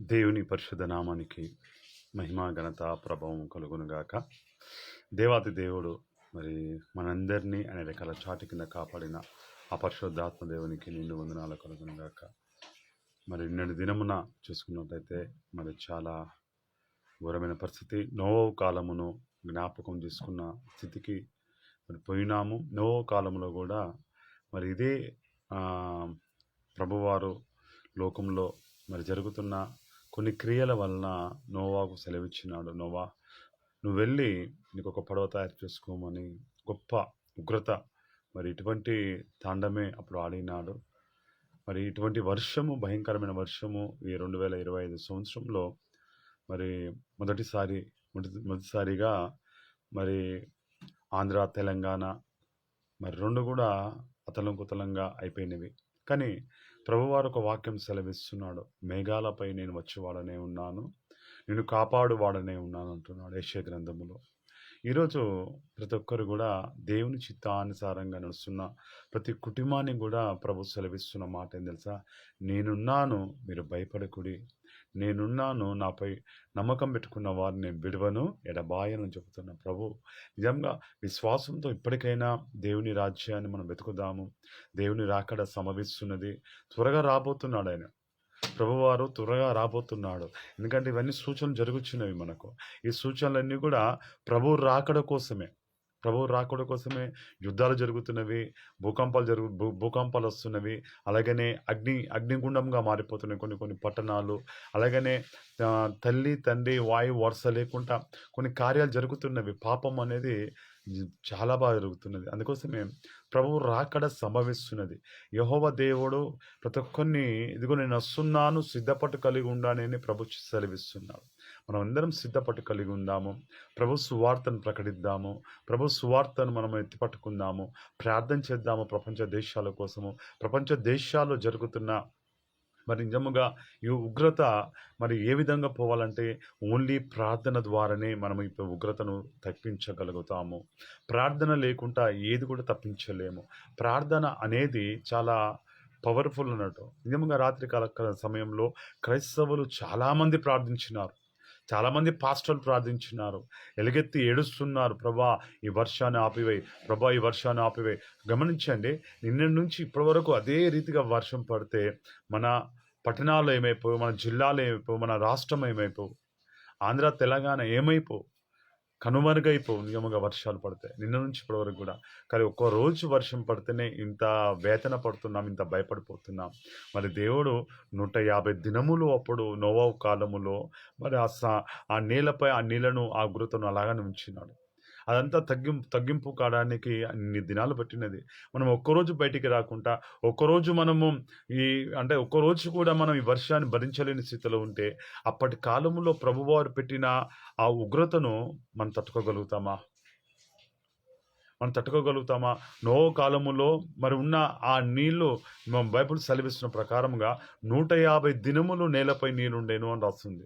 దేవుని పరిశుద్ధ నామానికి మహిమా ఘనత ప్రభావం కలుగునుగాక. దేవాతి దేవుడు మరి మనందరినీ అనే రకాల చాటి కింద కాపాడిన ఆ పరిశుద్ధాత్మ దేవునికి నిండు వందనాలు కలుగునుగాక. మరి నిన్నటి దినమున చూసుకున్నట్లయితే మరి చాలా ఘోరమైన పరిస్థితి. నోవో కాలమును జ్ఞాపకం చేసుకున్న స్థితికి మరి పోయినాము. నోవో కాలంలో కూడా మరి ఇదే ప్రభువారు లోకంలో మరి జరుగుతున్న కొన్ని క్రియల వలన నోవాకు సెలవిచ్చినాడు. నోవా నువ్వు వెళ్ళి నీకు ఒక పడవ తయారు చేసుకోమని గొప్ప ఉగ్రత మరి ఇటువంటి తాండమే అప్పుడు ఆడినాడు. మరి ఇటువంటి వర్షము భయంకరమైన వర్షము ఈ రెండు వేల ఇరవై ఐదు సంవత్సరంలో మరి మొదటిసారి మొదటి మొదటిసారిగా మరి ఆంధ్ర తెలంగాణ మరి రెండు కూడా అతలం కుతలంగా అయిపోయినవి. కానీ ప్రభువారు ఒక వాక్యం సెలవిస్తున్నాడు. మేఘాలపై నేను వచ్చేవాడనే ఉన్నాను. నేను కాపాడువాడనే ఉన్నాను అంటున్నాడు యశ్య గ్రంథములో. ఈరోజు ప్రతి ఒక్కరు కూడా దేవుని చిత్తానుసారంగా నడుస్తున్న ప్రతి కుటుంబాన్ని కూడా ప్రభు సెలవిస్తున్న మాట ఏం తెలుసా? నేనున్నాను మీరు భయపడకుడి. నేనున్నాను నాపై నమ్మకం పెట్టుకున్న వారిని నేను విడవను ఎడబాయను చెబుతున్న ప్రభు. నిజంగా విశ్వాసంతో ఇప్పటికైనా దేవుని రాజ్యాన్ని మనం వెతుకుదాము. దేవుని రాకడ సమవిస్తున్నది. త్వరగా రాబోతున్నాడు ఆయన. ప్రభువారు త్వరగా రాబోతున్నాడు. ఎందుకంటే ఇవన్నీ సూచనలు జరుగుతున్నవి మనకు. ఈ సూచనలన్నీ కూడా ప్రభు రాకడ కోసమే. ప్రభు రాకడ కోసమే యుద్ధాలు జరుగుతున్నవి భూకంపాలు జరుగు భూ భూకంపాలు వస్తున్నవి అలాగనే అగ్ని అగ్నిగుండంగా మారిపోతున్నాయి కొన్ని కొన్ని పట్టణాలు అలాగనే తల్లి తండ్రి వాయు వరుస లేకుండా కొన్ని కార్యాలు జరుగుతున్నవి. పాపం అనేది చాలా బాగా జరుగుతున్నది. అందుకోసమే ప్రభువు రాకడ సంభవిస్తున్నది. యహోవ దేవుడు ప్రతి ఒక్కరిని ఇదిగో నేను వస్తున్నాను సిద్ధపట్టు కలిగి ఉండాలని ప్రభు సెలవిస్తున్నాడు. మనం అందరం సిద్ధపట్టు కలిగి ఉందాము. ప్రభు సువార్తను ప్రకటిద్దాము. ప్రభు సువార్తను మనం ఎత్తిపట్టుకుందాము. ప్రార్థన చేద్దాము ప్రపంచ దేశాల కోసము. ప్రపంచ దేశాల్లో జరుగుతున్న మరి నిజముగా ఈ ఉగ్రత మరి ఏ విధంగా పోవాలంటే ఓన్లీ ప్రార్థన ద్వారానే మనం ఈ ఉగ్రతను తప్పించగలుగుతాము. ప్రార్థన లేకుండా ఏది కూడా తప్పించలేము. ప్రార్థన అనేది చాలా పవర్ఫుల్ అన్నట్టు. నిజంగా రాత్రికాల క- సమయంలో క్రైస్తవులు చాలామంది ప్రార్థించినారు. చాలామంది పాస్టర్లు ప్రార్థించినారు. ఎలుగెత్తి ఏడుస్తున్నారు. ప్రభా ఈ వర్షాన్ని ఆపివేయి. ప్రభా ఈ వర్షాన్ని ఆపివేయి. గమనించండి నిన్న నుంచి ఇప్పటివరకు అదే రీతిగా వర్షం పడితే మన పట్టణాలు ఏమైపోవు మన జిల్లాలు ఏమైపోవు మన రాష్ట్రం ఏమైపోవు. ఆంధ్ర తెలంగాణ ఏమైపోవు. కనుమరుగైపోవు నిజంగా వర్షాలు పడతాయి. నిన్న నుంచి ఇప్పటి వరకు కూడా. కానీ ఒక్క రోజు వర్షం పడితేనే ఇంత వేతన పడుతున్నాం ఇంత భయపడిపోతున్నాం. మరి దేవుడు నూట యాభై దినములు అప్పుడు నోవావు కాలములో మరి ఆ స- ఆ నీళ్ళపై ఆ నీళ్ళను ఆ గురుతను అలాగనే ఉంచినాడు. అదంతా తగ్గింపు తగ్గింపు కావడానికి అన్ని దినాలు పట్టినది. మనం ఒక్కరోజు బయటికి రాకుండా ఒక్కరోజు మనము ఈ అంటే ఒక్కరోజు కూడా మనం ఈ వర్షాన్ని భరించలేని స్థితిలో ఉంటే అప్పటి కాలంలో ప్రభువారు పెట్టిన ఆ ఉగ్రతను మనం తట్టుకోగలుగుతామా? మనం తట్టుకోగలుగుతామా? నో కాలములో మరి ఉన్న ఆ నీళ్ళు బైబుల్ బైబిల్ సెలవిస్తున్న ప్రకారంగా నూట యాభై దినములు నేలపై నీరుండేను అని రాస్తుంది.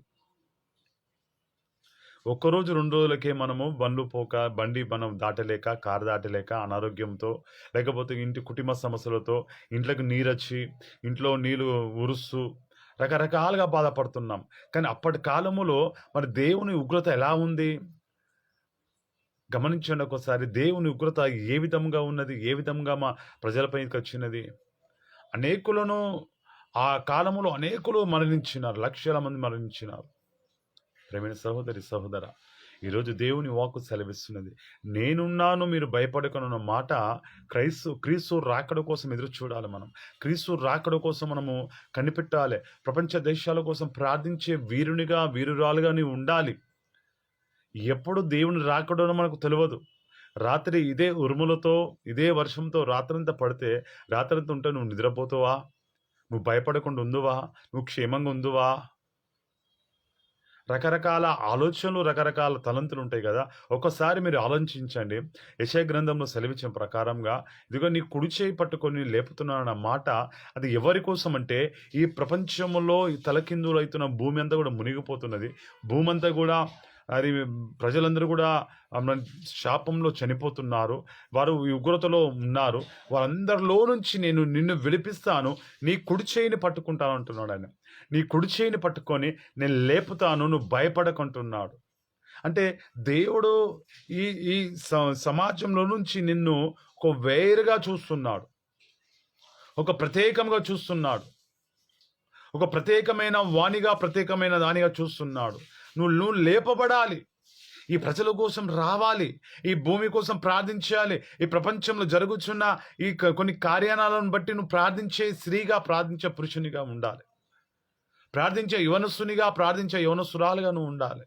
ఒక్కరోజు రెండు రోజులకే మనము బండ్లు పోక బండి మనం దాటలేక కారు దాటలేక అనారోగ్యంతో లేకపోతే ఇంటి కుటుంబ సమస్యలతో ఇంట్లోకి నీరు వచ్చి ఇంట్లో నీళ్ళు ఉరుస్తూ రకరకాలుగా బాధపడుతున్నాం. కానీ అప్పటి కాలములో మరి దేవుని ఉగ్రత ఎలా ఉంది? గమనించండి ఒకసారి దేవుని ఉగ్రత ఏ విధంగా ఉన్నది? ఏ విధంగా మా ప్రజలపైకి వచ్చినది? అనేకులను ఆ కాలంలో అనేకులు మరణించినారు లక్షల మంది మరణించినారు. ప్రేమైన సహోదరి సహోదర ఈరోజు దేవుని వాకు సెలవిస్తున్నది. నేనున్నాను మీరు భయపడకనున్న మాట క్రైస్తు క్రీస్తు రాకడ కోసం ఎదురు చూడాలి మనం. క్రీస్తు రాకడ కోసం మనము కనిపెట్టాలి. ప్రపంచ దేశాల కోసం ప్రార్థించే వీరునిగా వీరురాలుగా నీవు ఉండాలి. ఎప్పుడు దేవుని రాకడో మనకు తెలియదు. రాత్రి ఇదే ఉరుములతో ఇదే వర్షంతో రాత్రంతా పడితే రాత్రంతా ఉంటే నువ్వు నిద్రపోతావా? నువ్వు భయపడకుండా ఉందువా నువ్వు క్షేమంగా ఉందువా రకరకాల ఆలోచనలు రకరకాల తలంతులు ఉంటాయి కదా. ఒకసారి మీరు ఆలోచించండి. యశయ గ్రంథంలో సెలవిచ్చిన ప్రకారంగా ఇదిగో నీ కుడి చేయి పట్టుకొని లేపుతున్నానన్న మాట అది ఎవరి కోసం అంటే ఈ ప్రపంచంలో ఈ తలకిందులు అవుతున్న భూమి అంతా కూడా మునిగిపోతున్నది. భూమి అంతా కూడా అది ప్రజలందరూ కూడా శాపంలో చనిపోతున్నారు. వారు ఉగ్రతలో ఉన్నారు. వారందరిలో నుంచి నేను నిన్ను విడిపిస్తాను. నీ కుడి చేయిని పట్టుకుంటాను అంటున్నాడు ఆయన. నీ కుడి చేయిని పట్టుకొని నేను లేపుతాను నువ్వు భయపడకుంటున్నాడు. అంటే దేవుడు ఈ ఈ స- సమాజంలో నుంచి నిన్ను ఒక వేరుగా చూస్తున్నాడు. ఒక ప్రత్యేకంగా చూస్తున్నాడు. ఒక ప్రత్యేకమైన వాణిగా ప్రత్యేకమైన దానిగా చూస్తున్నాడు. నువ్వు నువ్వు లేపబడాలి. ఈ ప్రజల కోసం రావాలి. ఈ భూమి కోసం ప్రార్థించాలి. ఈ ప్రపంచంలో జరుగుతున్న ఈ కొన్ని కార్యాలను బట్టి నువ్వు ప్రార్థించే స్త్రీగా ప్రార్థించే పురుషునిగా ఉండాలి. ప్రార్థించే యువనస్సునిగా ప్రార్థించే యువనస్సురాలుగా నువ్వు ఉండాలి.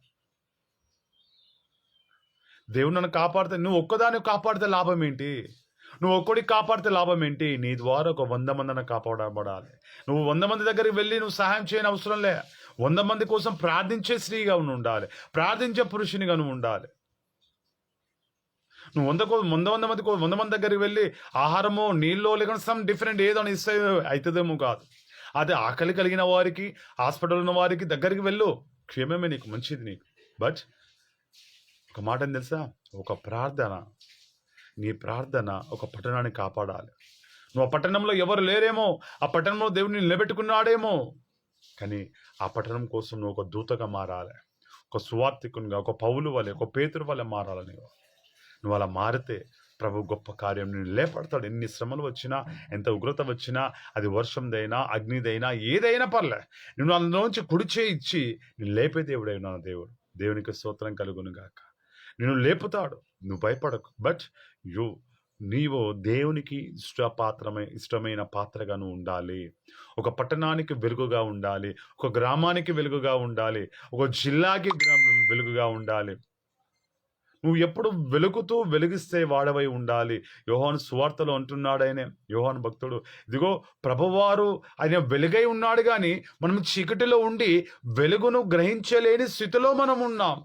దేవుడు నన్ను కాపాడితే నువ్వు ఒక్కదాన్ని కాపాడితే లాభం ఏంటి? నువ్వు ఒక్కడికి కాపాడితే లాభం ఏంటి? నీ ద్వారా ఒక వంద మందిని కాపాడబడాలి. నువ్వు వంద మంది దగ్గరికి వెళ్ళి నువ్వు సహాయం చేయని అవసరం లే. వంద మంది కోసం ప్రార్థించే స్త్రీగా ఉండాలి. ప్రార్థించే పురుషునిగా నువ్వు ఉండాలి. నువ్వు వంద కో- వంద వంద మంది వంద మంది దగ్గరికి వెళ్ళి ఆహారమో నీళ్ళో లేకుండా సమ్ డిఫరెంట్ ఏదో అని ఇస్తే అవుతుందేమో కాదు. అదే ఆకలి కలిగిన వారికి హాస్పిటల్ ఉన్న వారికి దగ్గరికి వెళ్ళు. క్షేమమే నీకు మంచిది నీకు. బట్ ఒక మాట ఏం తెలుసా? ఒక ప్రార్థన నీ ప్రార్థన ఒక పట్టణాన్ని కాపాడాలి. నువ్వు ఆ పట్టణంలో ఎవరు లేరేమో? ఆ పట్టణంలో దేవుడిని నిలబెట్టుకున్నాడేమో? కానీ ఆ పట్టణం కోసం నువ్వు ఒక దూతగా మారాలి. ఒక సువార్థికునిగా ఒక పౌలు వలె ఒక పేతురు వలె మారాలి నువ్వు నువ్వు అలా మారితే ప్రభు గొప్ప కార్యం నేను లేపడతాడు. ఎన్ని శ్రమలు వచ్చినా ఎంత ఉగ్రత వచ్చినా అది వర్షందైనా అగ్నిదైనా ఏదైనా పర్లే. నువ్వు అందులోంచి కుడిచే ఇచ్చి నేను లేపే దేవుడై నా దేవుడు. దేవునికి స్తోత్రం కలుగును గాక. నేను లేపుతాడు. నువ్వు భయపడకు. బట్ యూ నీవు దేవునికి ఇష్టపాత్రమై ఇష్టమైన పాత్రగాను ఉండాలి. ఒక పట్టణానికి వెలుగుగా ఉండాలి. ఒక గ్రామానికి వెలుగుగా ఉండాలి. ఒక జిల్లాకి వెలుగుగా ఉండాలి. నువ్వు ఎప్పుడు వెలుగుతూ వెలిగిస్తే వాడవై ఉండాలి. యోహాను సువార్తలు అంటున్నాడైనే యోహాను భక్తుడు ఇదిగో ప్రభువారు ఆయన వెలుగై ఉన్నాడు కానీ మనం చీకటిలో ఉండి వెలుగును గ్రహించలేని స్థితిలో మనం ఉన్నాం.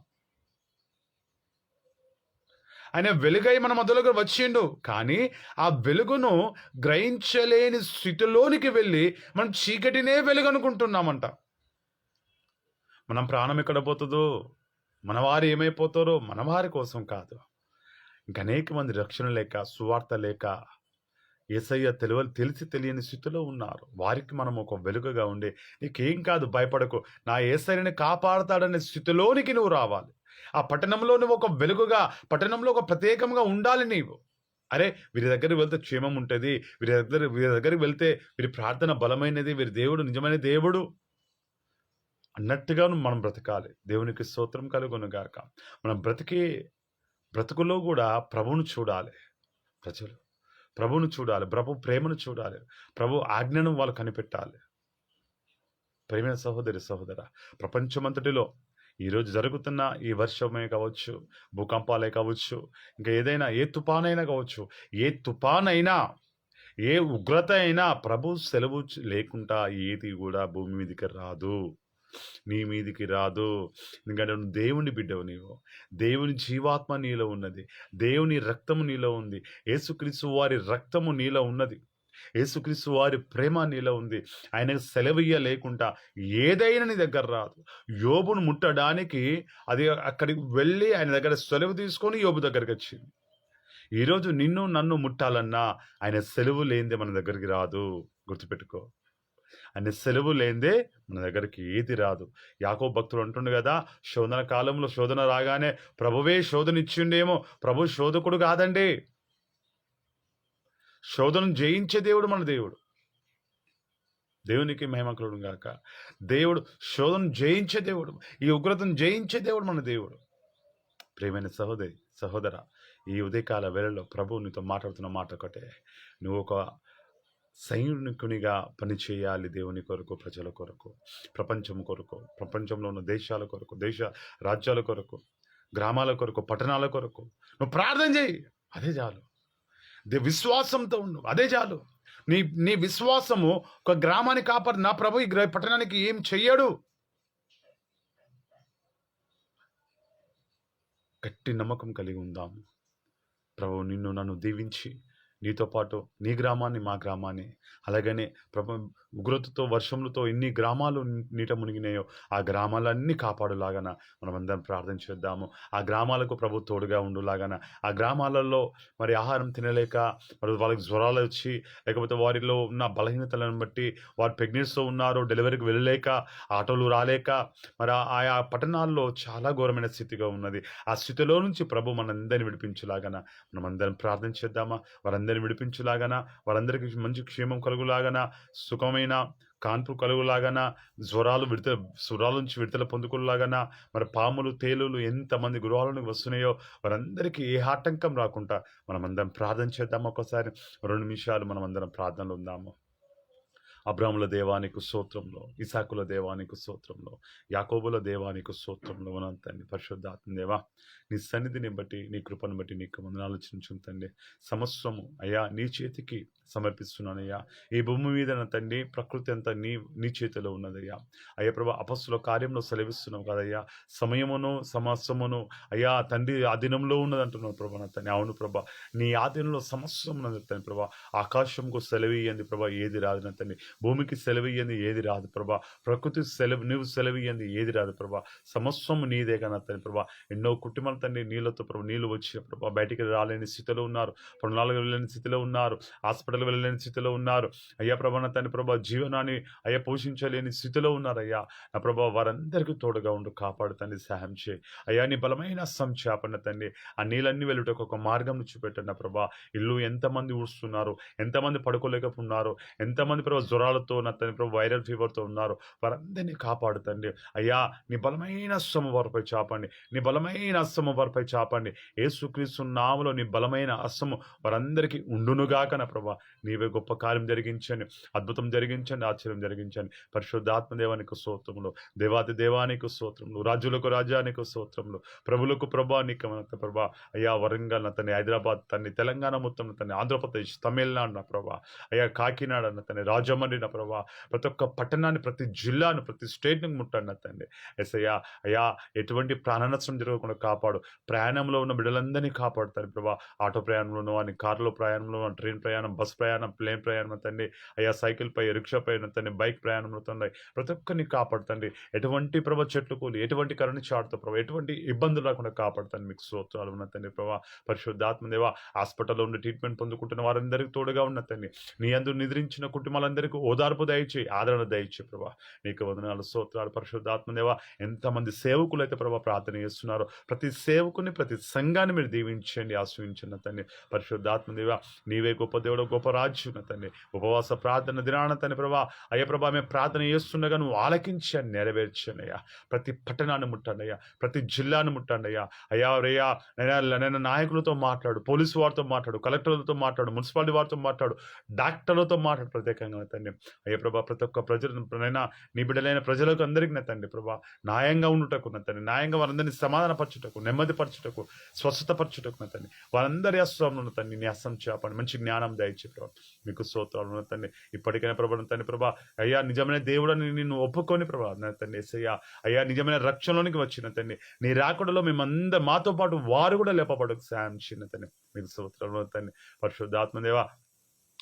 ఆయన వెలుగై మన మధ్యలోకి వచ్చిండు. కానీ ఆ వెలుగును గ్రహించలేని స్థితిలోనికి వెళ్ళి మనం చీకటినే వెలుగు అనుకుంటున్నామంట మనం ప్రాణం ఎక్కడ పోతుందో మనవారు ఏమైపోతారో మనవారి కోసం కాదు. ఇంకా అనేక మంది రక్షణ లేక సువార్త లేక ఏసయ్య తెలివ తెలిసి తెలియని స్థితిలో ఉన్నారు. వారికి మనం ఒక వెలుగుగా ఉండి నీకేం కాదు భయపడకు. నా ఏసయ్యని కాపాడతాడనే స్థితిలోనికి నువ్వు రావాలి. ఆ పట్టణంలో నువ్వు ఒక వెలుగుగా పట్టణంలో ఒక ప్రత్యేకంగా ఉండాలి నీవు. అరే వీరి దగ్గరికి వెళ్తే క్షేమం ఉంటుంది. వీరి దగ్గర వీరి దగ్గరికి వెళ్తే వీరి ప్రార్థన బలమైనది వీరి దేవుడు నిజమైన దేవుడు. అన్నట్టుగా మనం బ్రతకాలి. దేవునికి స్తోత్రం కలుగునుగాక. మనం బ్రతికే బ్రతుకులో కూడా ప్రభువును చూడాలి. ప్రజలు ప్రభువును చూడాలి. ప్రభు ప్రేమను చూడాలి. ప్రభు ఆజ్ఞను వాళ్ళు కనిపెట్టాలి. ప్రేమ సహోదరి సహోదర ప్రపంచమంతటిలో ఈరోజు జరుగుతున్న ఈ వర్షమే కావచ్చు భూకంపాలే కావచ్చు ఇంకా ఏదైనా ఏ తుపానైనా కావచ్చు ఏ తుపానైనా ఏ ఉగ్రత అయినా ప్రభు సెలవు లేకుండా ఏది కూడా భూమి మీదకి రాదు. నీ మీదికి రాదు. ఎందుకంటే నువ్వు దేవుని బిడ్డవు నీవు. దేవుని జీవాత్మ నీలో ఉన్నది. దేవుని రక్తము నీలో ఉంది. యేసుక్రీస్తు వారి రక్తము నీలో ఉన్నది. యేసుక్రీస్తు వారి ప్రేమ నీలో ఉంది. ఆయనకు సెలవియ్య లేకుండా ఏదైనా నీ దగ్గర రాదు. యోబును ముట్టడానికి అది అక్కడికి వెళ్ళి ఆయన దగ్గర సెలవు తీసుకొని యోబు దగ్గరికి వచ్చింది. ఈరోజు నిన్ను నన్ను ముట్టాలన్నా ఆయన సెలవు లేనిదే మన దగ్గరికి రాదు. గుర్తుపెట్టుకో. ఆయన సెలవు లేనిదే మన దగ్గరికి ఏది రాదు. యాకో భక్తులు అంటుండు కదా శోధన కాలంలో శోధన రాగానే ప్రభువే శోధన ఇచ్చిండేమో ప్రభు శోధకుడు కాదండి. శోధనను జయించే దేవుడు మన దేవుడు. దేవునికి మహిమకులుడు గాక. దేవుడు శోధన జయించే దేవుడు ఈ ఉగ్రతను జయించే దేవుడు మన దేవుడు. ప్రియమైన సహోదరి సహోదర ఈ ఉదయకాల వేళలో ప్రభువు నీతో మాట్లాడుతున్న మాట ఒకటే. నువ్వు ఒక సైనికునిగా పనిచేయాలి దేవుని కొరకు ప్రజల కొరకు ప్రపంచం కొరకు ప్రపంచంలో ఉన్న దేశాల కొరకు దేశ రాజ్యాల కొరకు గ్రామాల కొరకు పట్టణాల కొరకు. నువ్వు ప్రార్థన చేయి. అదే చాలు. విశ్వాసంతో ఉండు. అదే చాలు. నీ నీ విశ్వాసము ఒక గ్రామాన్ని కాపాడు. నా ప్రభు ఈ పట్టణానికి ఏం చెయ్యడు? గట్టి నమ్మకం కలిగి ఉందాము. ప్రభు నిన్ను నన్ను దీవించి నీతో పాటు నీ గ్రామాన్ని మా గ్రామాన్ని అలాగనే ప్రభు ఉగ్రతతో వర్షములతో ఎన్ని గ్రామాలు నీట మునిగినాయో ఆ గ్రామాలన్నీ కాపాడులాగన మనమందరం ప్రార్థన చేద్దాము. ఆ గ్రామాలకు ప్రభు తోడుగా ఉండులాగన. ఆ గ్రామాలలో మరి ఆహారం తినలేక మరి వాళ్ళకి జ్వరాలు వచ్చి లేకపోతే వారిలో ఉన్న బలహీనతలను బట్టి వారు ప్రెగ్నెన్సీతో ఉన్నారు డెలివరీకి వెళ్ళలేక ఆటోలు రాలేక మరి ఆయా పట్టణాల్లో చాలా ఘోరమైన స్థితిగా ఉన్నది. ఆ స్థితిలో నుంచి ప్రభు మనందరిని విడిపించులాగన మనమందరం ప్రార్థన చేద్దామా? వారందరిని విడిపించులాగన? వారందరికీ మంచి క్షేమం కలుగులాగన? సుఖమైన కాన్పు కలుగులాగన? జ్వరాలు విడత స్వరాల నుంచి విడుదల పొందుకులాగన మరి పాములు తేలులు ఎంతమంది గృహాలను వస్తున్నాయో వారందరికీ ఏ ఆటంకం రాకుండా మనమందరం ప్రార్థన చేద్దాం ఒకసారి రెండు నిమిషాలు మనమందరం ప్రార్థనలు ఉందాము. అబ్రాముల దేవానికి స్తోత్రంలో ఇసాకుల దేవానికి స్తోత్రంలో యాకోబుల దేవానికి స్తోత్రంలో ఉన్నంతండి పరిశుద్ధాత్మ దేవా నీ సన్నిధిని బట్టి నీ కృపను బట్టి నీకు వందనాలు తండ్రి. సమస్యము అయ్యా నీ చేతికి సమర్పిస్తున్నానయ్యా. ఈ భూమి మీద తండ్రి ప్రకృతి అంతా నీ నీ చేతిలో ఉన్నదయ్యా. అయ్యా ప్రభా అపస్సుల కార్యంలో సెలవిస్తున్నావు కదయ్యా. సమయమును సమస్యమును అయ్యా తండ్రి ఆధీనంలో ఉన్నదంటున్నావు ప్రభా నా తండ్రి. అవును ప్రభా నీ ఆధీనంలో సమస్య తండ్రి ప్రభా. ఆకాశంకు సెలవియ్యంది ప్రభా ఏది రాదు నా తండ్రి. భూమికి సెలవియ్యంది ఏది రాదు ప్రభా. ప్రకృతి సెలవు నువ్వు సెలవియ్యంది ఏది రాదు ప్రభా. సమస్వం నీదే కదా తండ్రి ప్రభా. ఎన్నో కుటుంబాల తండ్రి నీళ్ళతో ప్రభా నీళ్ళు వచ్చి ప్రభా బయటికి రాలేని స్థితిలో ఉన్నారు. ప్రణాళిక వెళ్ళలేని స్థితిలో ఉన్నారు. హాస్పిటల్ వెళ్ళలేని స్థితిలో ఉన్నారు. అయ్యా ప్రభా నా తండ్రి ప్రభా జీవనాన్ని అయ్యా పోషించలేని స్థితిలో ఉన్నారు అయ్యా. నా ప్రభా వారందరికీ తోడుగా ఉండు కాపాడు తండ్రి సహాయం చేయి. అయ్యా నీ బలమైన అస్సం తండ్రి ఆ నీళ్ళన్నీ వెళ్ళుటకు ఒక మార్గం చూపెట్టండి ప్రభా. ఇల్లు ఎంతమంది ఊడుస్తున్నారు ఎంతమంది పడుకోలేకపోతున్నారు ఎంతమంది ప్రభా జ్వరాలతో నా తండ్రి ప్రభు వైరల్ ఫీవర్తో ఉన్నారు. వారందరినీ కాపాడుతండి. అయ్యా నీ బలమైన అస్సము వారిపై చాపండి. నీ బలమైన అస్సము వారిపై చాపండి. ఏసుక్రీస్తు నామలో నీ బలమైన అస్సము వారందరికీ ఉండునుగాక నా ప్రభా. నీవే గొప్ప కార్యం జరిగించండి. అద్భుతం జరిగించండి. ఆశ్చర్యం జరిగించండి. పరిశుద్ధాత్మ దేవానికి స్తోత్రములు. దేవాది దేవానికి స్తోత్రములు. రాజులకు రాజానికి స్తోత్రములు. ప్రభులకు ప్రభా నీకు ప్రభా. అయ్యా వరంగల్ తన హైదరాబాద్ తన్ని తెలంగాణ మొత్తం తన ఆంధ్రప్రదేశ్ తమిళనాడు నా ప్రభా. అయ్యా కాకినాడ తన రాజమని ముట్టండి నా ప్రభా. ప్రతి ఒక్క పట్టణాన్ని ప్రతి జిల్లాను ప్రతి స్టేట్ని ముట్టండి తండ్రి ఎస్ అయ్యా అయ్యా ఎటువంటి ప్రాణనష్టం జరగకుండా కాపాడు. ప్రయాణంలో ఉన్న బిడ్డలందరినీ కాపాడుతారు ప్రభా. ఆటో ప్రయాణంలోనూ అని కారులో ప్రయాణంలో ట్రైన్ ప్రయాణం బస్ ప్రయాణం ప్లేన్ ప్రయాణం తండ్రి అయ్యా సైకిల్ పై రిక్షా పైన తండ్రి బైక్ ప్రయాణంలో తండ్రి ప్రతి ఒక్కరిని కాపాడుతండి. ఎటువంటి ప్రభా చెట్లు కూలి ఎటువంటి కరుణ చాటుతో ప్రభా ఎటువంటి ఇబ్బందులు రాకుండా కాపాడుతాను మీకు స్తోత్రాలు ఉన్న తండ్రి ప్రభా పరిశుద్ధాత్మదేవ హాస్పిటల్లో ఉండి ట్రీట్మెంట్ పొందుకుంటున్న వారందరికీ తోడుగా ఉన్న తండ్రి నీ అందు నిద్రించిన కుటుంబాలందరికీ ఓదార్పు దయచేయి ఆదరణ దయచే ప్రభా. నీకు వదనాలు స్తోత్రాలు పరిశుద్ధాత్మదేవ ఎంతమంది సేవకులు అయితే ప్రభా ప్రార్థన చేస్తున్నారో ప్రతి సేవకుని ప్రతి సంఘాన్ని మీరు దీవించండి ఆశ్రయించిన పరిశుద్ధాత్మ పరిశుద్ధాత్మదేవ నీవే గొప్ప దేవుడు గొప్ప రాజ్యం తన్ని ఉపవాస ప్రార్థన దినాన తండ్రి ప్రభా అయ్య ప్రభా మేము ప్రార్థన చేస్తుండగా నువ్వు ఆలకించండి నెరవేర్చండి అయ్యా. ప్రతి పట్టణాన్ని ముట్టండి అయ్యా. ప్రతి జిల్లాను ముట్టండి అయ్యా. అయ్యా రయ్యా నేను నాయకులతో మాట్లాడు పోలీసు వారితో మాట్లాడు కలెక్టర్లతో మాట్లాడు మున్సిపాలిటీ వారితో మాట్లాడు డాక్టర్లతో మాట్లాడు ప్రత్యేకంగా తండ్రి. అయ్యే ప్రభా ప్రతి ఒక్క ప్రజలు నైనా నీ బిడ్డలైన ప్రజలకు అందరికీ నా తండ్రి ప్రభా న్యాయంగా ఉండుటకు నా తండ్రి న్యాయంగా వారందరినీ సమాధానపరచుటకు నెమ్మదిపరచుటకు స్వస్థతపరచుటకు నా తండ్రి. వారందరి అస్త్రంలో తండ్రి నీ అస్సం చేపండి. మంచి జ్ఞానం దయచే ప్రభా. మీకు స్తోత్రాలు ఉన్న తండ్రి. ఇప్పటికైనా ప్రభా తండ్రి ప్రభా అయ్యా నిజమైన దేవుడని నిన్ను ఒప్పుకొని ప్రభా నా తండ్రి ఎస్ఐయా అయ్యా నిజమైన రక్షణలోనికి వచ్చిన తండ్రి. నీ రాకడలో మేమందరం మాతో పాటు వారు కూడా లేపబడకు సాయం చిన్న తండ్రి. మీకు స్తోత్రాలు తండ్రి. పరిశుద్ధాత్మదేవా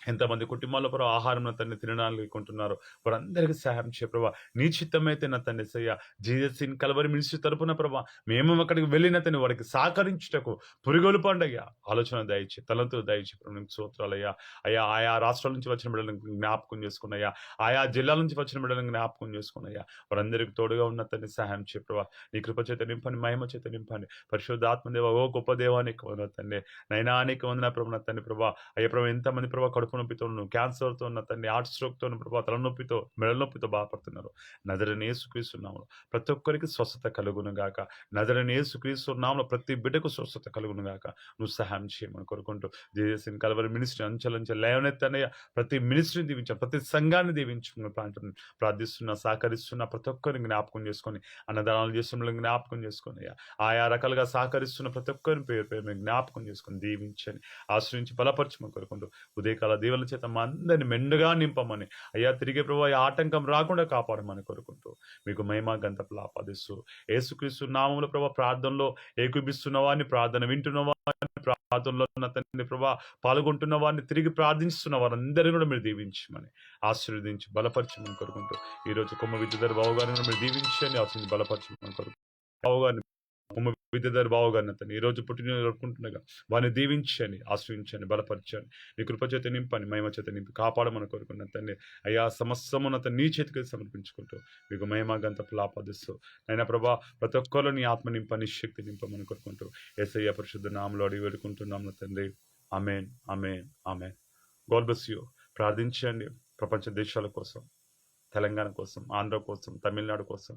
ఎంతమంది కుటుంబాల్లో ప్రభావ ఆహారం నా తండ్రి తినడానికి కొంటున్నారు వారందరికీ సహాయం చే ప్రభా. నీ చిత్తమైతే నా తండ్రి సయ్య. జీజస్ ఇన్ కలవరి మినిస్ట్రీ తరపున ప్రభా. మేము అక్కడికి వెళ్ళిన తండ్రి వారికి సహకరించుటకు పురుగోలు పండయ్యా. ఆలోచన దయచే తలంతులు దయచే ప్రభు సూత్రాలయ్యా అయ్యా. ఆయా రాష్ట్రాల నుంచి వచ్చిన బిడ్డలను జ్ఞాపకం చేసుకున్నాయా ఆయా జిల్లాల నుంచి వచ్చిన బిడ్డలను జ్ఞాపకం చేసుకున్నాయా వారందరికీ తోడుగా ఉన్న తండ్రి సహాయం చే ప్రభా. నీ కృప చేత నింపండి మహిమ చేత నింపండి. పరిశుద్ధాత్మదేవ ఓ గొప్ప దేవానికి వందన తండ్రి నైనానికి వందన ప్రభు నా తండ్రి ప్రభా. అయ్యా ప్రభు ఎంతమంది ప్రభా కడుపు నొప్పితో క్యాన్సర్తో ఉన్న తండ్రి హార్ట్ స్ట్రోక్తో ప్రభావ తలనొప్పితో మెడల నొప్పితో బాధపడుతున్నారు నదరని యేసుక్రీస్తున్నాము ప్రతి ఒక్కరికి స్వస్థత కలుగును గాక. నదరని యేసుక్రీస్తున్నాము ప్రతి బిడ్డకు స్వస్థత కలుగును గాక. నువ్వు సహాయం చేయమని కోరుకుంటూ జేజేసిన కలవరి మినిస్ట్రీ అంచెలంచె లేవనెత్తనయ్య ప్రతి మినిస్ట్రీని దీవించ ప్రతి సంఘాన్ని దీవించుకుని ప్రాంతం ప్రార్థిస్తున్నా సహకరిస్తున్న ప్రతి ఒక్కరిని జ్ఞాపకం చేసుకొని అన్నదానాలు చేస్తున్న జ్ఞాపకం చేసుకొని ఆయా రకాలుగా సహకరిస్తున్న ప్రతి ఒక్కరిని పేరు పేరు జ్ఞాపకం చేసుకొని దీవించని ఆశ్రయించి బలపరచమని కోరుకుంటూ ఉదయకాల దీవుల చేత మా అందరిని మెండుగా నింపమని. అయ్యా తిరిగి ప్రభు ఈ ఆటంకం రాకుండా కాపాడమని కోరుకుంటూ మీకు మహిమా గంతపులు ఆపాదిస్తూ యేసుక్రీస్తు నామంలో ప్రభా ప్రార్థనలో ఏకీపిస్తున్న వారిని ప్రార్థన వింటున్న వారిని ప్రార్థనలో ఉన్న తండ్రి ప్రభా పాల్గొంటున్న వారిని తిరిగి ప్రార్థిస్తున్న వారందరినీ కూడా మీరు దీవించమని ఆశీర్వదించి బలపరచమని కోరుకుంటూ ఈ రోజు కొమ్మ విద్యుధర్ బాబు గారిని మీరు దీవించండి ఆశీర్వదించి బలపరచమని కోరుకుంటూ బాబు గారిని కుమ్మ విద్యుధర్ బావు గారిని అతను ఈ రోజు పుట్టినరోజు జరుపుకుంటుండగా వారిని దీవించండి ఆశ్రయించండి బలపరచని నీ కృపచేత నింపని మహిమ చేత నింపి కాపాడమని కోరుకున్న తండ్రి. అయ్యా సమస్తమున్నత నీ చేతికి సమర్పించుకుంటూ మీకు మహిమ గంతపులు ఆపాదిస్తూ అయినా ప్రభా ప్రతి ఒక్కరు నీ ఆత్మ నింపని శక్తి నింపమని కోరుకుంటూ ఏసయ్య పరిశుద్ధ నామలో అడిగి వేడుకుంటున్నాము తండ్రి. Amen amen amen God bless you. ప్రార్థించండి ప్రపంచ దేశాల కోసం తెలంగాణ కోసం ఆంధ్ర కోసం తమిళనాడు కోసం.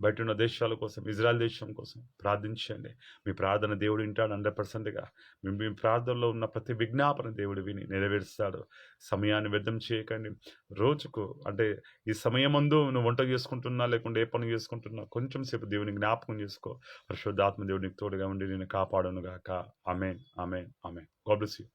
బయట ఉన్న దేశాల కోసం ఇజ్రాయల్ దేశం కోసం ప్రార్థించండి. మీ ప్రార్థన దేవుడు వింటాడు హండ్రెడ్ పర్సెంట్గా. మీ మీ ప్రార్థనలో ఉన్న ప్రతి విజ్ఞాపన దేవుడు విని నెరవేరుస్తాడు. సమయాన్ని వ్యర్థం చేయకండి. రోజుకు అంటే ఈ సమయమందు నువ్వు వంట చేసుకుంటున్నా లేకుంటే ఏ పని చేసుకుంటున్నా కొంచెం సేపు దేవుని జ్ఞాపకం చేసుకో. పరిశుద్ధాత్మ దేవుడికి తోడుగా ఉండి నేను కాపాడను గాక ఆమె ఆమె ఆమె గాడ్ బ్లెస్ యూ.